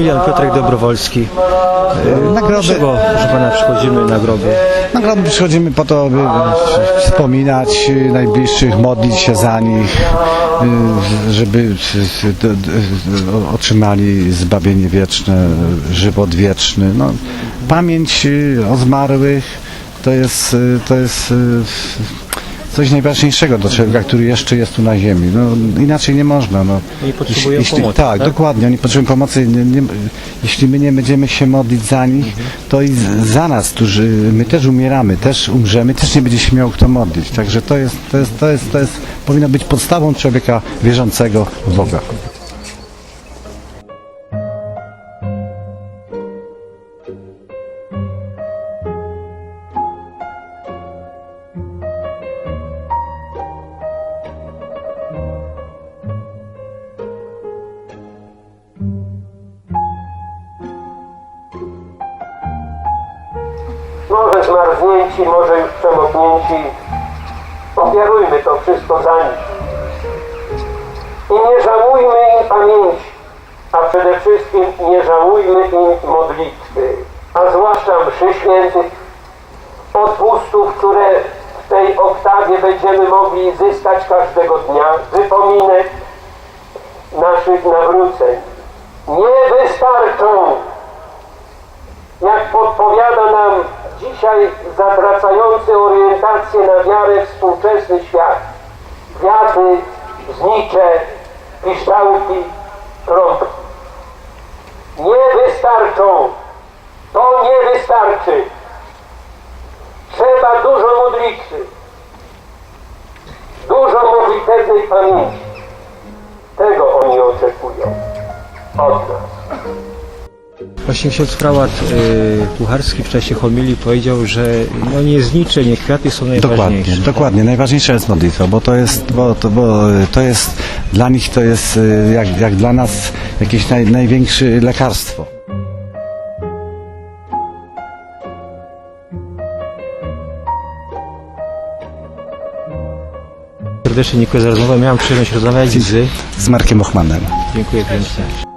Maksymilian Piotrek Dobrowolski. Nagrody, Dlaczego, że pana przychodzimy na groby? nagrody przychodzimy po to, by wspominać y, najbliższych, modlić się za nich, y, żeby y, y, y, otrzymali zbawienie wieczne, żywot wieczny. No, pamięć y, o zmarłych to jest, y, to jest y, coś najważniejszego do człowieka, który jeszcze jest tu na ziemi. No, inaczej nie można. No. Oni potrzebują pomocy, Tak, tak? dokładnie. Oni potrzebują pomocy. Nie, nie, jeśli my nie będziemy się modlić za nich, to i z- za nas, którzy my też umieramy, też umrzemy, też nie będzie się miał kto modlić. Także to jest, to jest, to jest, to jest powinno być podstawą człowieka wierzącego w Boga. Może zmarznięci, może już przemoknięci, ofiarujmy to wszystko za nich. I nie żałujmy im pamięci, a przede wszystkim nie żałujmy im modlitwy, a zwłaszcza mszy świętych, odpustów, które w tej oktawie będziemy mogli zyskać każdego dnia, wypominek naszych nawróceń. Nie wystarczą dzisiaj zatracający orientację na wiarę współczesny świat. Kwiaty, znicze, piszczałki, trąbki. Nie wystarczą. To nie wystarczy. Trzeba dużo modlitwy. Dużo modlitewnej pamięci. Tego oni oczekują od nas. Właśnie ksiądz prałat y, Pucharski w czasie homilii powiedział, że no nie znicze, nie kwiaty są Dokładnie, najważniejsze. dokładnie. Najważniejsza jest modlitwa, bo to jest, bo to, bo to jest dla nich to jest y, jak, jak dla nas jakieś naj, największe lekarstwo. Serdecznie dziękuję za rozmowę. Miałem przyjemność rozmawiać z... Z Markiem Ochmanem. Dziękuję pięknie.